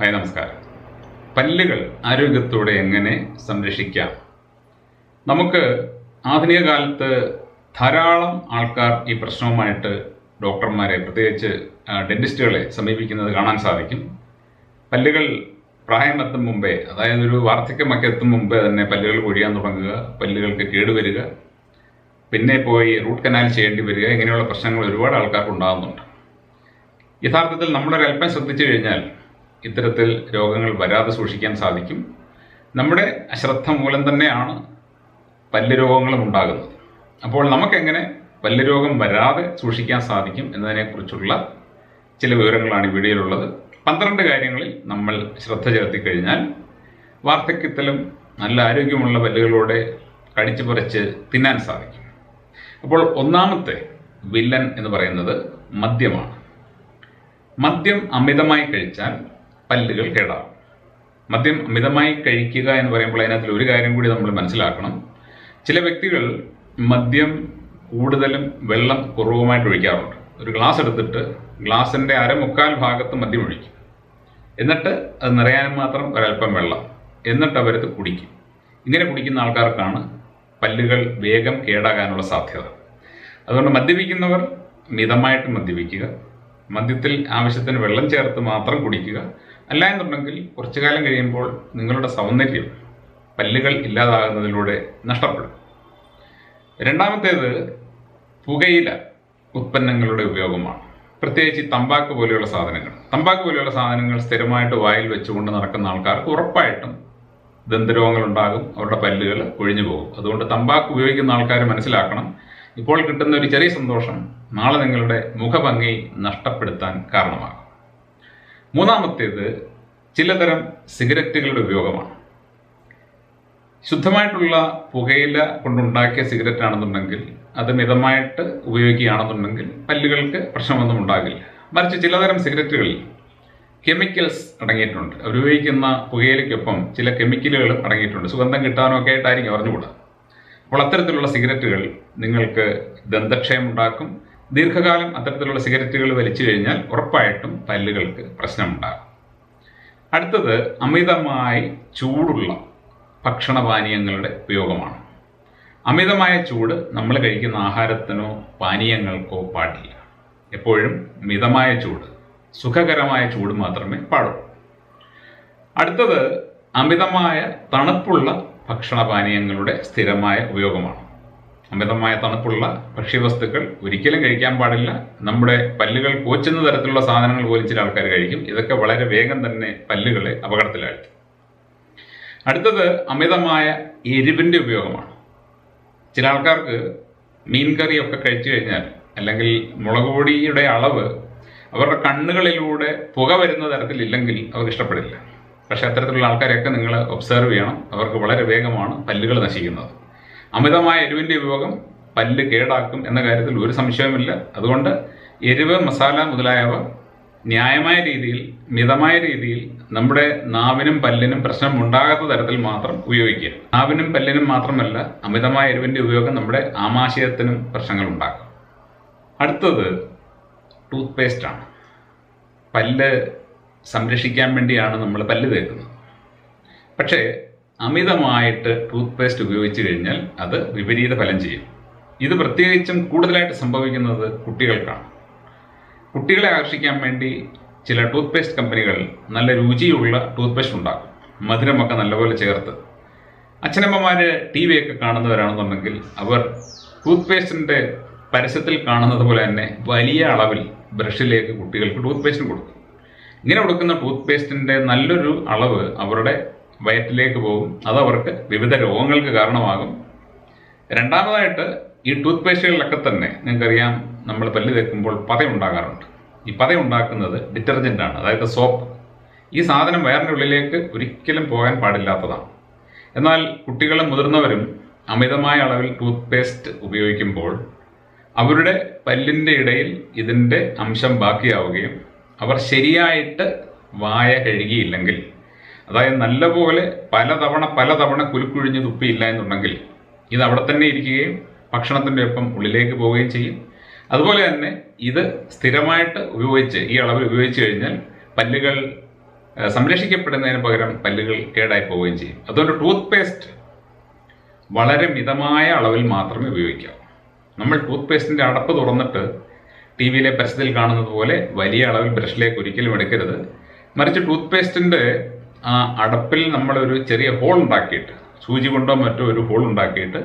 Hi നമസ്കാരം. പല്ലുകൾ ആരോഗ്യത്തോടെ എങ്ങനെ സംരക്ഷിക്കാം? നമുക്ക് ആധുനിക കാലത്ത് ധാരാളം ആൾക്കാർ ഈ പ്രശ്നവുമായിട്ട് ഡോക്ടർമാരെ പ്രത്യേകിച്ച് ഡെന്റിസ്റ്റുകളെ സമീപിക്കുന്നത് കാണാൻ സാധിക്കും. പല്ലുകൾ പ്രായമെത്തും മുമ്പേ അതായത് ഒരു വാർദ്ധക്യമൊക്കെ എത്തും മുമ്പേ തന്നെ പല്ലുകൾ കൊഴിയാൻ തുടങ്ങുക പല്ലുകൾക്ക് കേടുവരിക പിന്നെ പോയി റൂട്ട് കനാൽ ചെയ്യേണ്ടി വരിക ഇങ്ങനെയുള്ള പ്രശ്നങ്ങൾ ഒരുപാട് ആൾക്കാർക്ക് ഉണ്ടാകുന്നുണ്ട്. യഥാർത്ഥത്തിൽ നമ്മളൊരൽപ്പം ശ്രദ്ധിച്ചു കഴിഞ്ഞാൽ ഇത്തരത്തിൽ രോഗങ്ങൾ വരാതെ സൂക്ഷിക്കാൻ സാധിക്കും. നമ്മുടെ അശ്രദ്ധ മൂലം തന്നെയാണ് പല്ല് രോഗങ്ങളും ഉണ്ടാകുന്നത്. അപ്പോൾ നമുക്കെങ്ങനെ പല്ല് രോഗം വരാതെ സൂക്ഷിക്കാൻ സാധിക്കും എന്നതിനെക്കുറിച്ചുള്ള ചില വിവരങ്ങളാണ് ഈ വീഡിയോയിലുള്ളത്. പന്ത്രണ്ട് കാര്യങ്ങളിൽ നമ്മൾ ശ്രദ്ധ ചെലുത്തി കഴിഞ്ഞാൽ വാർദ്ധക്യത്തിലും നല്ല ആരോഗ്യമുള്ള പല്ലുകളോടെ കടിച്ചു പറിച്ച് തിന്നാൻ സാധിക്കും. അപ്പോൾ ഒന്നാമത്തെ വില്ലൻ എന്ന് പറയുന്നത് മദ്യമാണ്. മദ്യം അമിതമായി കഴിച്ചാൽ പല്ലുകൾ കേടാവും മദ്യം അമിതമായി കഴിക്കുക എന്ന് പറയുമ്പോൾ അതിനകത്തിൽ ഒരു കാര്യം കൂടി നമ്മൾ മനസ്സിലാക്കണം. ചില വ്യക്തികൾ മദ്യം കൂടുതലും വെള്ളം കുറവുമായിട്ട് ഒഴിക്കാറുണ്ട്. ഒരു ഗ്ലാസ് എടുത്തിട്ട് ഗ്ലാസിന്റെ അരമുക്കാൽ ഭാഗത്ത് മദ്യം ഒഴിക്കും. എന്നിട്ട് അത് നിറയാൻ മാത്രം ഒരല്പം വെള്ളം. എന്നിട്ട് അവരത് കുടിക്കും. ഇങ്ങനെ കുടിക്കുന്ന ആൾക്കാർക്കാണ് പല്ലുകൾ വേഗം കേടാകാനുള്ള സാധ്യത. അതുകൊണ്ട് മദ്യപിക്കുന്നവർ മിതമായിട്ട് മദ്യപിക്കുക. മദ്യത്തിൽ ആവശ്യത്തിന് വെള്ളം ചേർത്ത് മാത്രം കുടിക്കുക. അല്ല എന്നുണ്ടെങ്കിൽ കുറച്ചു കാലം കഴിയുമ്പോൾ നിങ്ങളുടെ സൗന്ദര്യം പല്ലുകൾ ഇല്ലാതാകുന്നതിലൂടെ നഷ്ടപ്പെടും. രണ്ടാമത്തേത് പുകയില ഉത്പന്നങ്ങളുടെ ഉപയോഗമാണ്. പ്രത്യേകിച്ച് തമ്പാക്ക് പോലെയുള്ള സാധനങ്ങൾ. തമ്പാക്ക് പോലെയുള്ള സാധനങ്ങൾ സ്ഥിരമായിട്ട് വായിൽ വെച്ചുകൊണ്ട് നടക്കുന്ന ആൾക്കാർക്ക് ഉറപ്പായിട്ടും ദന്തരോഗങ്ങൾ ഉണ്ടാകും അവരുടെ പല്ലുകൾ ഒഴിഞ്ഞു പോകും. അതുകൊണ്ട് തമ്പാക്ക് ഉപയോഗിക്കുന്ന ആൾക്കാർ മനസ്സിലാക്കണം ഇപ്പോൾ കിട്ടുന്ന ഒരു ചെറിയ സന്തോഷം നാളെ നിങ്ങളുടെ മുഖഭംഗി നഷ്ടപ്പെടുത്താൻ കാരണമാകും. മൂന്നാമത്തേത് ചിലതരം സിഗരറ്റുകളുടെ ഉപയോഗമാണ്. ശുദ്ധമായിട്ടുള്ള പുകയില കൊണ്ടുണ്ടാക്കിയ സിഗരറ്റ് ആണെന്നുണ്ടെങ്കിൽ അത് മിതമായിട്ട് ഉപയോഗിക്കുകയാണെന്നുണ്ടെങ്കിൽ പല്ലുകൾക്ക് പ്രശ്നമൊന്നും ഉണ്ടാകില്ല. മറിച്ച് ചിലതരം സിഗരറ്റുകളിൽ കെമിക്കൽസ് അടങ്ങിയിട്ടുണ്ട്. അവരുപയോഗിക്കുന്ന പുകയിലയ്ക്കൊപ്പം ചില കെമിക്കലുകൾ അടങ്ങിയിട്ടുണ്ട്. സുഗന്ധം കിട്ടാനോ ഒക്കെ ആയിട്ടായിരിക്കും അറിഞ്ഞുകൂടാ. അപ്പോൾ അത്തരത്തിലുള്ള സിഗരറ്റുകൾ നിങ്ങൾക്ക് ദന്തക്ഷയം ഉണ്ടാക്കും ദീർഘകാലം അത്തരത്തിലുള്ള സിഗരറ്റുകൾ വലിച്ചു കഴിഞ്ഞാൽ ഉറപ്പായിട്ടും പല്ലുകൾക്ക് പ്രശ്നമുണ്ടാകും. അടുത്തത് അമിതമായി ചൂടുള്ള ഭക്ഷണപാനീയങ്ങളുടെ ഉപയോഗമാണ്. അമിതമായ ചൂട് നമ്മൾ കഴിക്കുന്ന ആഹാരത്തിനോ പാനീയങ്ങൾക്കോ പാടില്ല. എപ്പോഴും മിതമായ ചൂട് സുഖകരമായ ചൂട് മാത്രമേ പാടുള്ളൂ. അടുത്തത് അമിതമായ തണുപ്പുള്ള ഭക്ഷണപാനീയങ്ങളുടെ സ്ഥിരമായ ഉപയോഗമാണ്. അമിതമായ തണുപ്പുള്ള ഭക്ഷ്യവസ്തുക്കൾ ഒരിക്കലും കഴിക്കാൻ പാടില്ല. നമ്മുടെ പല്ലുകൾ കോച്ചുന്ന തരത്തിലുള്ള സാധനങ്ങൾ പോലും ചില ആൾക്കാർ കഴിക്കും. ഇതൊക്കെ വളരെ വേഗം തന്നെ പല്ലുകളെ അപകടത്തിലാഴ്ത്തും. അടുത്തത് അമിതമായ എരിവിന്റെ ഉപയോഗമാണ്. ചില ആൾക്കാർക്ക് മീൻ കറിയൊക്കെ കഴിച്ചു കഴിഞ്ഞാൽ അല്ലെങ്കിൽ മുളക് പൊടിയുടെ അളവ് അവരുടെ കണ്ണുകളിലൂടെ പുക വരുന്ന തരത്തിലില്ലെങ്കിൽ അവർക്ക് ഇഷ്ടപ്പെടില്ല. പക്ഷേ അത്തരത്തിലുള്ള ആൾക്കാരെയൊക്കെ നിങ്ങൾ ഒബ്സർവ് ചെയ്യണം. അവർക്ക് വളരെ വേഗമാണ് പല്ലുകൾ നശിക്കുന്നത്. അമിതമായ എരിവിന്റെ ഉപയോഗം പല്ല് കേടാക്കും എന്ന കാര്യത്തിൽ ഒരു സംശയവുമില്ല. അതുകൊണ്ട് എരിവ് മസാല മുതലായവ ന്യായമായ രീതിയിൽ മിതമായ രീതിയിൽ നമ്മുടെ നാവിനും പല്ലിനും പ്രശ്നം ഉണ്ടാകാത്ത തരത്തിൽ മാത്രം ഉപയോഗിക്കുക. നാവിനും പല്ലിനും മാത്രമല്ല അമിതമായ എരിവിന്റെ ഉപയോഗം നമ്മുടെ ആമാശയത്തിനും പ്രശ്നങ്ങൾ ഉണ്ടാക്കും. അടുത്തത് ടൂത്ത് പേസ്റ്റാണ് പല്ല് സംരക്ഷിക്കാൻ വേണ്ടിയാണ് നമ്മൾ പല്ല് തേക്കുന്നത്. പക്ഷേ അമിതമായിട്ട് ടൂത്ത് പേസ്റ്റ് ഉപയോഗിച്ചു കഴിഞ്ഞാൽ അത് വിപരീത ഫലം ചെയ്യും. ഇത് പ്രത്യേകിച്ചും കൂടുതലായിട്ട് സംഭവിക്കുന്നത് കുട്ടികൾക്കാണ്. കുട്ടികളെ ആകർഷിക്കാൻ വേണ്ടി ചില ടൂത്ത് പേസ്റ്റ് കമ്പനികൾ നല്ല രുചിയുള്ള ടൂത്ത് പേസ്റ്റ് ഉണ്ടാക്കും. മധുരമൊക്കെ നല്ലപോലെ ചേർത്ത്. അച്ഛനമ്മമാർ ടി വി ഒക്കെ കാണുന്നവരാണെന്നുണ്ടെങ്കിൽ അവർ ടൂത്ത് പേസ്റ്റിന്റെ പരസ്യത്തിൽ കാണുന്നത് പോലെ തന്നെ വലിയ അളവിൽ ബ്രഷിലേക്ക് കുട്ടികൾക്ക് ടൂത്ത് പേസ്റ്റിന് കൊടുക്കും. ഇങ്ങനെ കൊടുക്കുന്ന ടൂത്ത് പേസ്റ്റിന്റെ നല്ലൊരു അളവ് അവരുടെ വയറ്റിലേക്ക് പോകും. അതവർക്ക് വിവിധ രോഗങ്ങൾക്ക് കാരണമാകും. രണ്ടാമതായിട്ട് ഈ ടൂത്ത് പേസ്റ്റുകളിലൊക്കെ തന്നെ നിങ്ങൾക്കറിയാം നമ്മൾ പല്ല് തേക്കുമ്പോൾ പതയുണ്ടാകാറുണ്ട്. ഈ പതയുണ്ടാക്കുന്നത് ഡിറ്റർജന്റ് ആണ് അതായത് സോപ്പ് ഈ സാധനം വയറിന്റെ ഉള്ളിലേക്ക് ഒരിക്കലും പോകാൻ പാടില്ലാത്തതാണ്. എന്നാൽ കുട്ടികളും മുതിർന്നവരും അമിതമായ അളവിൽ ടൂത്ത് പേസ്റ്റ് ഉപയോഗിക്കുമ്പോൾ അവരുടെ പല്ലിന്റെ ഇടയിൽ ഇതിന്റെ അംശം ബാക്കിയാവുകയും അവർ ശരിയായിട്ട് വായ കഴുകിയില്ലെങ്കിൽ അതായത് നല്ലപോലെ പലതവണ പലതവണ കുലുക്കുഴിഞ്ഞ് തുപ്പിയില്ല എന്നുണ്ടെങ്കിൽ ഇത് അവിടെ തന്നെ ഇരിക്കുകയും ഭക്ഷണത്തിന്റെ ഒപ്പം ഉള്ളിലേക്ക് പോവുകയും ചെയ്യും. അതുപോലെ തന്നെ ഇത് സ്ഥിരമായിട്ട് ഉപയോഗിച്ച് ഈ അളവിൽ ഉപയോഗിച്ച് കഴിഞ്ഞാൽ പല്ലുകൾ സംരക്ഷിക്കപ്പെടുന്നതിന് പകരം പല്ലുകൾ കേടായി പോവുകയും ചെയ്യും. അതുകൊണ്ട് ടൂത്ത് പേസ്റ്റ് വളരെ മിതമായ അളവിൽ മാത്രമേ ഉപയോഗിക്കാം നമ്മൾ ടൂത്ത് പേസ്റ്റിന്റെ അടപ്പ് തുറന്നിട്ട് ടി വിയിലെ പരസ്യത്തിൽ കാണുന്നത് പോലെ വലിയ അളവിൽ ബ്രഷിലേക്ക് ഒരിക്കലും എടുക്കരുത്. മറിച്ച് ടൂത്ത് പേസ്റ്റിന്റെ ആ അടപ്പിൽ നമ്മളൊരു ചെറിയ ഹോൾ ഉണ്ടാക്കിയിട്ട് സൂചി കൊണ്ടോ മറ്റോ ഒരു ഹോൾ ഉണ്ടാക്കിയിട്ട്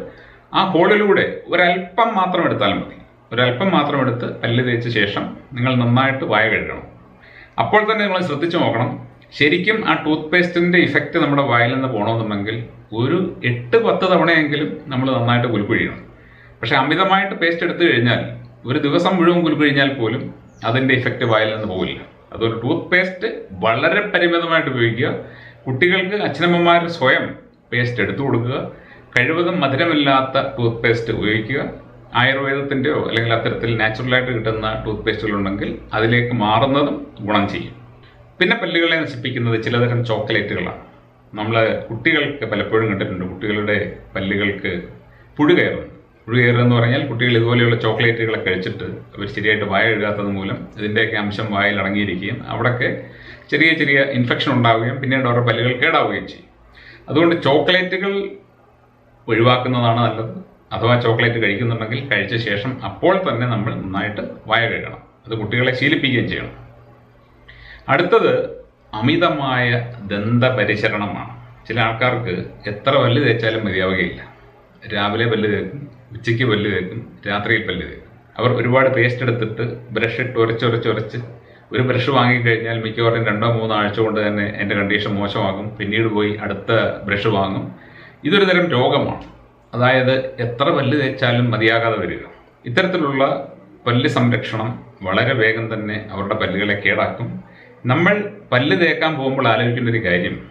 ആ ഹോളിലൂടെ ഒരല്പം മാത്രം എടുത്താൽ മതി. ഒരല്പം മാത്രം എടുത്ത് പല്ല് തേച്ച ശേഷം നിങ്ങൾ നന്നായിട്ട് വായ കഴുകണം. അപ്പോൾ തന്നെ നിങ്ങൾ ശ്രദ്ധിച്ചു നോക്കണം. ശരിക്കും ആ ടൂത്ത് പേസ്റ്റിന്റെ ഇഫക്റ്റ് നമ്മുടെ വായിൽ നിന്ന് പോകണമെന്നുണ്ടെങ്കിൽ ഒരു എട്ട് പത്ത് തവണയെങ്കിലും നമ്മൾ നന്നായിട്ട് കുലുക്കുഴിയണം. പക്ഷേ അമിതമായിട്ട് പേസ്റ്റ് എടുത്തു കഴിഞ്ഞാൽ ഒരു ദിവസം മുഴുവൻ കുലുക്കുഴിഞ്ഞാൽ പോലും അതിന്റെ ഇഫക്റ്റ് വായിൽ നിന്ന് പോകില്ല അതുകൊണ്ട് ടൂത്ത് പേസ്റ്റ് വളരെ പരിമിതമായിട്ട് ഉപയോഗിക്കുക. കുട്ടികൾക്ക് അച്ഛനമ്മമാർ സ്വയം പേസ്റ്റ് എടുത്തു കൊടുക്കുക. കഴിവതും മധുരമില്ലാത്ത ടൂത്ത് പേസ്റ്റ് ഉപയോഗിക്കുക. ആയുർവേദത്തിന്റെയോ അല്ലെങ്കിൽ അത്തരത്തിൽ നാച്ചുറലായിട്ട് കിട്ടുന്ന ടൂത്ത് പേസ്റ്റുകളുണ്ടെങ്കിൽ അതിലേക്ക് മാറുന്നതും ഗുണം ചെയ്യും. പിന്നെ പല്ലുകളെ നശിപ്പിക്കുന്നത് ചിലതരം ചോക്ലേറ്റുകളാണ്. നമ്മൾ കുട്ടികൾക്ക് പലപ്പോഴും കണ്ടിട്ടുണ്ട്. കുട്ടികളുടെ പല്ലുകൾക്ക് പുഴു കയറും പുഴു കയറുക എന്ന് പറഞ്ഞാൽ കുട്ടികൾ ഇതുപോലെയുള്ള ചോക്ലേറ്റുകളെ കഴിച്ചിട്ട് അവർ ശരിയായിട്ട് വായ എഴുതാത്തത് മൂലം ഇതിന്റെയൊക്കെ അംശം വായിൽ അടങ്ങിയിരിക്കുകയും അവിടെയൊക്കെ ചെറിയ ചെറിയ ഇൻഫെക്ഷൻ ഉണ്ടാവുകയും പിന്നീട് അവരുടെ പല്ലുകൾ കേടാവുകയും ചെയ്യും. അതുകൊണ്ട് ചോക്ലേറ്റുകൾ ഒഴിവാക്കുന്നതാണ് നല്ലത്. അഥവാ ചോക്ലേറ്റ് കഴിക്കുന്നുണ്ടെങ്കിൽ കഴിച്ച ശേഷം അപ്പോൾ തന്നെ നമ്മൾ നന്നായിട്ട് വായ കഴുകണം. അത് കുട്ടികളെ ശീലിപ്പിക്കുകയും ചെയ്യണം. അടുത്തത് അമിതമായ ദന്തപരിചരണമാണ്. ചില ആൾക്കാർക്ക് എത്ര പല്ല് തേച്ചാലും മതിയാവുകയില്ല. രാവിലെ പല്ല് തേക്കും ഉച്ചയ്ക്ക് പല്ല് തേക്കും രാത്രിയിൽ പല്ല് തേക്കും. അവർ ഒരുപാട് പേസ്റ്റ് എടുത്തിട്ട് ബ്രഷ് ഇട്ട് ഉരച്ചുരച്ചുരച്ച് ഒരു ബ്രഷ് വാങ്ങിക്കഴിഞ്ഞാൽ മിക്കവാറും രണ്ടോ മൂന്നോ ആഴ്ച കൊണ്ട് തന്നെ എന്റെ കണ്ടീഷൻ മോശമാകും. പിന്നീട് പോയി അടുത്ത ബ്രഷ് വാങ്ങും. ഇതൊരു തരം രോഗമാണ്. അതായത് എത്ര പല്ല് തേച്ചാലും മതിയാകാതെ വരിക. ഇത്തരത്തിലുള്ള പല്ല് സംരക്ഷണം വളരെ വേഗം തന്നെ അവരുടെ പല്ലുകളെ കേടാക്കും. നമ്മൾ പല്ല് തേക്കാൻ പോകുമ്പോൾ ആലോചിക്കേണ്ട ഒരു കാര്യം.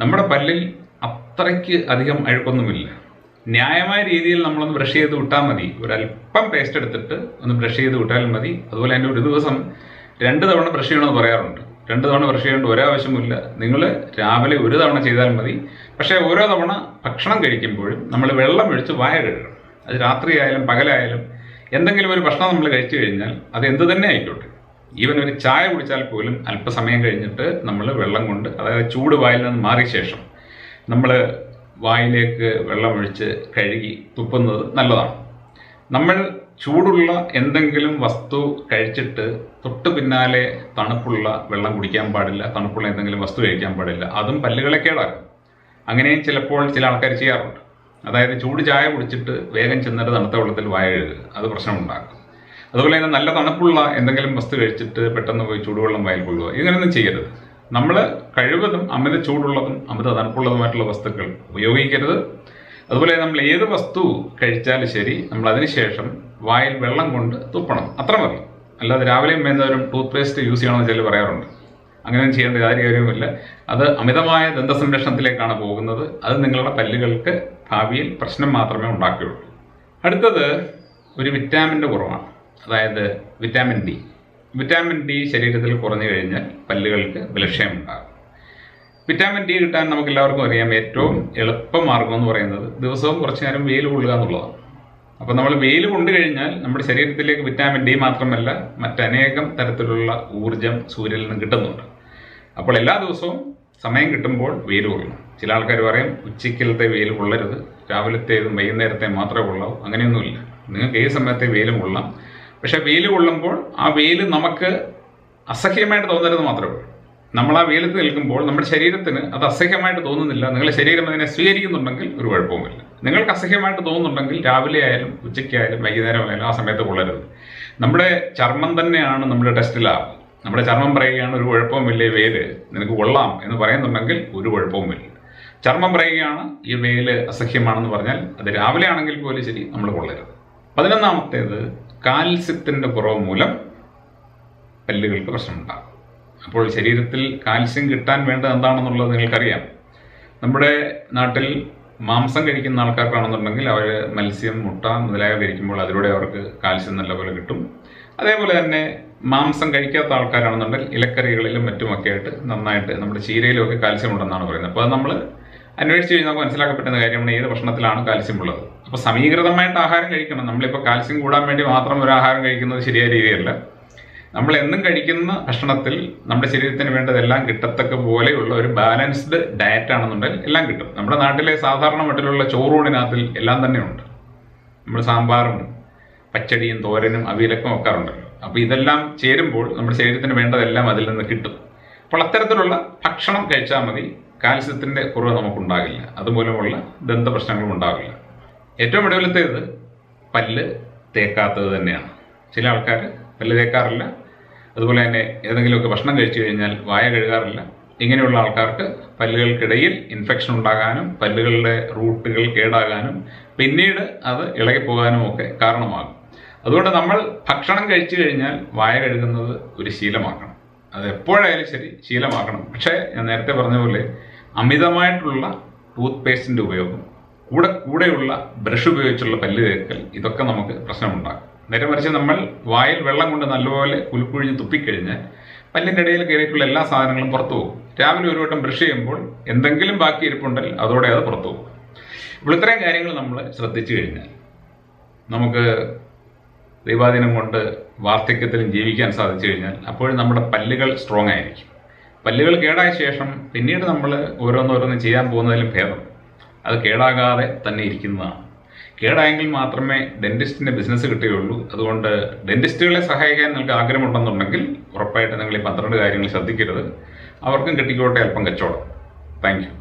നമ്മുടെ പല്ലിൽ അത്രയ്ക്ക് അധികം അഴുക്കൊന്നുമില്ല. ന്യായമായ രീതിയിൽ നമ്മളൊന്ന് ബ്രഷ് ചെയ്ത് വിട്ടാൽ മതി. ഒരല്പം പേസ്റ്റ് എടുത്തിട്ട് ഒന്ന് ബ്രഷ് ചെയ്ത് വിട്ടാൽ മതി. അതുപോലെ തന്നെ ഒരു ദിവസം രണ്ട് തവണ ബ്രഷ് ചെയ്യണമെന്ന് പറയാറുണ്ട്. രണ്ട് തവണ ബ്രഷ് ചെയ്യേണ്ട ഒരാവശ്യമില്ല നിങ്ങൾ രാവിലെ ഒരു തവണ ചെയ്താൽ മതി. പക്ഷേ ഓരോ തവണ ഭക്ഷണം കഴിക്കുമ്പോഴും നമ്മൾ വെള്ളം ഒഴിച്ച് വായ കഴുകണം. അത് രാത്രിയായാലും പകലായാലും എന്തെങ്കിലും ഒരു ഭക്ഷണം നമ്മൾ കഴിച്ചു കഴിഞ്ഞാൽ അത് എന്ത് തന്നെ ആയിക്കോട്ടെ. ഈവൻ ഒരു ചായ കുടിച്ചാൽ പോലും അല്പസമയം കഴിഞ്ഞിട്ട് നമ്മൾ വെള്ളം കൊണ്ട് അതായത് ചൂട് വായിൽ നിന്ന് മാറിയ ശേഷം നമ്മൾ വായിലേക്ക് വെള്ളമൊഴിച്ച് കഴുകി തുപ്പുന്നത് നല്ലതാണ്. നമ്മൾ ചൂടുള്ള എന്തെങ്കിലും വസ്തു കഴിച്ചിട്ട് തൊട്ട് പിന്നാലെ തണുപ്പുള്ള വെള്ളം കുടിക്കാൻ പാടില്ല തണുപ്പുള്ള എന്തെങ്കിലും വസ്തു കഴിക്കാൻ പാടില്ല. അതും പല്ലുകളെ കേടാക്കും. അങ്ങനെയും ചിലപ്പോൾ ചില ആൾക്കാർ ചെയ്യാറുണ്ട്. അതായത് ചൂട് ചായ കുടിച്ചിട്ട് വേഗം ചെന്നിട്ട് തണുത്ത വെള്ളത്തിൽ വായ കഴുകുക അത് പ്രശ്നമുണ്ടാക്കും. അതുപോലെ തന്നെ നല്ല തണുപ്പുള്ള എന്തെങ്കിലും വസ്തു കഴിച്ചിട്ട് പെട്ടെന്ന് പോയി ചൂടുവെള്ളം വായിൽ കൊള്ളുക. ഇങ്ങനെയൊന്നും ചെയ്യരുത്. നമ്മൾ കഴിവതും അമിത ചൂടുള്ളതും അമിത തണുപ്പുള്ളതുമായിട്ടുള്ള വസ്തുക്കൾ ഉപയോഗിക്കരുത്. അതുപോലെ നമ്മൾ ഏത് വസ്തു കഴിച്ചാലും ശരി നമ്മൾ അതിനുശേഷം വായിൽ വെള്ളം കൊണ്ട് തുപ്പണം. അത്ര മതി. അല്ലാതെ രാവിലെയും വേണ്ടവരും ടൂത്ത് പേസ്റ്റ് യൂസ് ചെയ്യണമെന്ന് ചിലർ പറയാറുണ്ട്. അങ്ങനെ ചെയ്യേണ്ട യാതൊരു കാര്യവുമില്ല. അത് അമിതമായ ദന്ത സംരക്ഷണത്തിലേക്കാണ് പോകുന്നത്. അത് നിങ്ങളുടെ പല്ലുകൾക്ക് ഭാവിയിൽ പ്രശ്നം മാത്രമേ ഉണ്ടാക്കുകയുള്ളൂ. അടുത്തത് ഒരു വിറ്റാമിന്റെ കുറവാണ്. അതായത് വിറ്റാമിൻ ഡി. വിറ്റാമിൻ ഡി ശരീരത്തിൽ കുറഞ്ഞു കഴിഞ്ഞാൽ പല്ലുകൾക്ക് വിലക്ഷയം ഉണ്ടാകും വിറ്റാമിൻ ഡി കിട്ടാൻ നമുക്ക് എല്ലാവർക്കും അറിയാം ഏറ്റവും എളുപ്പമാർഗം എന്ന് പറയുന്നത് ദിവസവും കുറച്ചു നേരം വെയിൽ കൊള്ളുക എന്നുള്ളതാണ്. അപ്പോൾ നമ്മൾ വെയിൽ കൊണ്ടു കഴിഞ്ഞാൽ നമ്മുടെ ശരീരത്തിലേക്ക് വിറ്റാമിൻ ഡി മാത്രമല്ല മറ്റനേകം തരത്തിലുള്ള ഊർജം സൂര്യനിൽ നിന്ന് കിട്ടുന്നുണ്ട്. അപ്പോൾ എല്ലാ ദിവസവും സമയം കിട്ടുമ്പോൾ വെയിൽ കൊള്ളണം. ചില ആൾക്കാർ പറയും ഉച്ചയ്ക്കലത്തെ വെയിൽ കൊള്ളരുത്. രാവിലത്തേതും വൈകുന്നേരത്തെ മാത്രമേ കൊള്ളാവൂ. അങ്ങനെയൊന്നുമില്ല. നിങ്ങൾക്ക് ഏത് സമയത്തെ വെയിലും കൊള്ളാം. പക്ഷെ വെയിൽ കൊള്ളുമ്പോൾ ആ വെയിൽ നമുക്ക് അസഹ്യമായിട്ട് തോന്നരുത് മാത്രമേ ഉള്ളൂ. നമ്മൾ ആ വെയിലത്ത് നിൽക്കുമ്പോൾ നമ്മുടെ ശരീരത്തിന് അത് അസഹ്യമായിട്ട് തോന്നുന്നില്ല. നിങ്ങളുടെ ശരീരം അതിനെ സ്വീകരിക്കുന്നുണ്ടെങ്കിൽ ഒരു കുഴപ്പവുമില്ല. നിങ്ങൾക്ക് അസഹ്യമായിട്ട് തോന്നുന്നുണ്ടെങ്കിൽ രാവിലെ ആയാലും ഉച്ചയ്ക്കായാലും വൈകുന്നേരം ആയാലും ആ സമയത്ത് കൊള്ളരുത്. നമ്മുടെ ചർമ്മം തന്നെയാണ് നമ്മുടെ ടെസ്റ്റ് നമ്മുടെ ചർമ്മം പറയുകയാണ് ഒരു കുഴപ്പവുമില്ല ഈ വെയിൽ? നിനക്ക് കൊള്ളാം എന്ന് പറയുന്നുണ്ടെങ്കിൽ ഒരു കുഴപ്പവുമില്ല. ചർമ്മം പറയുകയാണ് ഈ വെയിൽ അസഹ്യമാണെന്ന് പറഞ്ഞാൽ അത് രാവിലെ ആണെങ്കിൽ പോലും ശരി നമ്മൾ കൊള്ളരുത്. പതിനൊന്നാമത്തേത് കാൽസ്യത്തിന്റെ കുറവ് മൂലം പല്ലുകൾക്ക് പ്രശ്നമുണ്ടാകും. അപ്പോൾ ശരീരത്തിൽ കാൽസ്യം കിട്ടാൻ വേണ്ടത് എന്താണെന്നുള്ളത് നിങ്ങൾക്കറിയാം. നമ്മുടെ നാട്ടിൽ മാംസം കഴിക്കുന്ന ആൾക്കാർക്കാണെന്നുണ്ടെങ്കിൽ അവർ മത്സ്യം മുട്ട മുതലായവ കഴിക്കുമ്പോൾ അതിലൂടെ അവർക്ക് കാൽസ്യം നല്ലപോലെ കിട്ടും. അതേപോലെ തന്നെ മാംസം കഴിക്കാത്ത ആൾക്കാരാണെന്നുണ്ടെങ്കിൽ ഇലക്കറികളിലും മറ്റുമൊക്കെ ആയിട്ട് നന്നായിട്ട് നമ്മുടെ ചീരയിലും ഒക്കെ കാൽസ്യം ഉണ്ടെന്നാണ് പറയുന്നത്. അപ്പോൾ അത് നമ്മൾ അന്വേഷിച്ച് കഴിഞ്ഞാൽ നമുക്ക് മനസ്സിലാക്കാൻ പറ്റുന്ന കാര്യമാണ് ഏത് ഭക്ഷണത്തിലാണ് കാൽസ്യം ഉള്ളത്. അപ്പോൾ സമീകൃതമായിട്ട് ആഹാരം കഴിക്കണം. നമ്മളിപ്പോൾ കാൽസ്യം കൂടാൻ വേണ്ടി മാത്രം ഒരു ആഹാരം കഴിക്കുന്നത് ശരിയായ രീതിയല്ല. നമ്മൾ എന്നും കഴിക്കുന്ന ഭക്ഷണത്തിൽ നമ്മുടെ ശരീരത്തിന് വേണ്ടതെല്ലാം കിട്ടത്തക്ക പോലെയുള്ള ഒരു ബാലൻസ്ഡ് ഡയറ്റ് ആണെന്നുണ്ടെങ്കിൽ എല്ലാം കിട്ടും. നമ്മുടെ നാട്ടിലെ സാധാരണ മട്ടിലുള്ള ചോറൂണിനകത്തിൽ എല്ലാം തന്നെ ഉണ്ട് നമ്മൾ സാമ്പാറും പച്ചടിയും തോരനും അവിയലൊക്കെ വെക്കാറുണ്ടല്ലോ അപ്പോൾ ഇതെല്ലാം ചേരുമ്പോൾ നമ്മുടെ ശരീരത്തിന് വേണ്ടതെല്ലാം അതിൽ നിന്ന് കിട്ടും. അപ്പോൾ അത്തരത്തിലുള്ള ഭക്ഷണം കഴിച്ചാൽ മതി. കാൽസ്യത്തിന്റെ കുറവ് നമുക്കുണ്ടാകില്ല. അതുമൂലമുള്ള ദന്ത പ്രശ്നങ്ങളും ഉണ്ടാകില്ല. ഏറ്റവും ഒടുവിലത്തേത് പല്ല് തേക്കാത്തത് തന്നെയാണ്. ചില ആൾക്കാർ പല്ല് തേക്കാറില്ല. അതുപോലെ തന്നെ ഏതെങ്കിലുമൊക്കെ ഭക്ഷണം കഴിച്ചു കഴിഞ്ഞാൽ വായ കഴുകാറില്ല. ഇങ്ങനെയുള്ള ആൾക്കാർക്ക് പല്ലുകൾക്കിടയിൽ ഇൻഫെക്ഷൻ ഉണ്ടാകാനും പല്ലുകളുടെ റൂട്ടുകൾ കേടാകാനും പിന്നീട് അത് ഇളകിപ്പോകാനും ഒക്കെ കാരണമാകും. അതുകൊണ്ട് നമ്മൾ ഭക്ഷണം കഴിച്ചു കഴിഞ്ഞാൽ വായ കഴുകുന്നത് ഒരു ശീലമാക്കണം. അത് എപ്പോഴായാലും ശരി ശീലമാക്കണം. പക്ഷേ ഞാൻ നേരത്തെ പറഞ്ഞ പോലെ അമിതമായിട്ടുള്ള ടൂത്ത് പേസ്റ്റിന്റെ ഉപയോഗം കൂടെ കൂടെയുള്ള ബ്രഷ് ഉപയോഗിച്ചുള്ള പല്ല് തേക്കൽ ഇതൊക്കെ നമുക്ക് പ്രശ്നമുണ്ടാകും നേരെ മറിച്ച് നമ്മൾ വായിൽ വെള്ളം കൊണ്ട് നല്ലപോലെ കുലുക്കുഴിഞ്ഞ് തുപ്പിക്കഴിഞ്ഞാൽ പല്ലിന്റെ ഇടയിൽ കയറിയിട്ടുള്ള എല്ലാ സാധനങ്ങളും പുറത്തു പോകും. രാവിലെ ഒരു വട്ടം ബ്രഷ് ചെയ്യുമ്പോൾ എന്തെങ്കിലും ബാക്കി ഇരിപ്പുണ്ടെങ്കിൽ അതോടെ അത് പുറത്തു പോകും. ഇപ്പോൾ ഇത്രയും കാര്യങ്ങൾ നമ്മൾ ശ്രദ്ധിച്ചു കഴിഞ്ഞാൽ നമുക്ക് ദൈവാധീനം കൊണ്ട് വാർദ്ധക്യത്തിലും ജീവിക്കാൻ സാധിച്ചു കഴിഞ്ഞാൽ അപ്പോഴും നമ്മുടെ പല്ലുകൾ സ്ട്രോങ് ആയിരിക്കും. പല്ലുകൾ കേടായ ശേഷം പിന്നീട് നമ്മൾ ഓരോന്നോരോന്ന് ചെയ്യാൻ പോകുന്നതിലും ഭേദം. അത് കേടാകാതെ തന്നെ ഇരിക്കുന്നതാണ്. കേടായെങ്കിൽ മാത്രമേ ഡെന്റിസ്റ്റിന്റെ ബിസിനസ് കിട്ടുകയുള്ളൂ. അതുകൊണ്ട് ഡെന്റിസ്റ്റുകളെ സഹായിക്കാൻ നിങ്ങൾക്ക് ആഗ്രഹമുണ്ടെന്നുണ്ടെങ്കിൽ ഉറപ്പായിട്ട് നിങ്ങൾ ഈ പന്ത്രണ്ട് കാര്യങ്ങൾ ശ്രദ്ധിക്കരുത്. അവർക്കും കിട്ടിക്കോട്ടെ അല്പം കച്ചവടം. താങ്ക്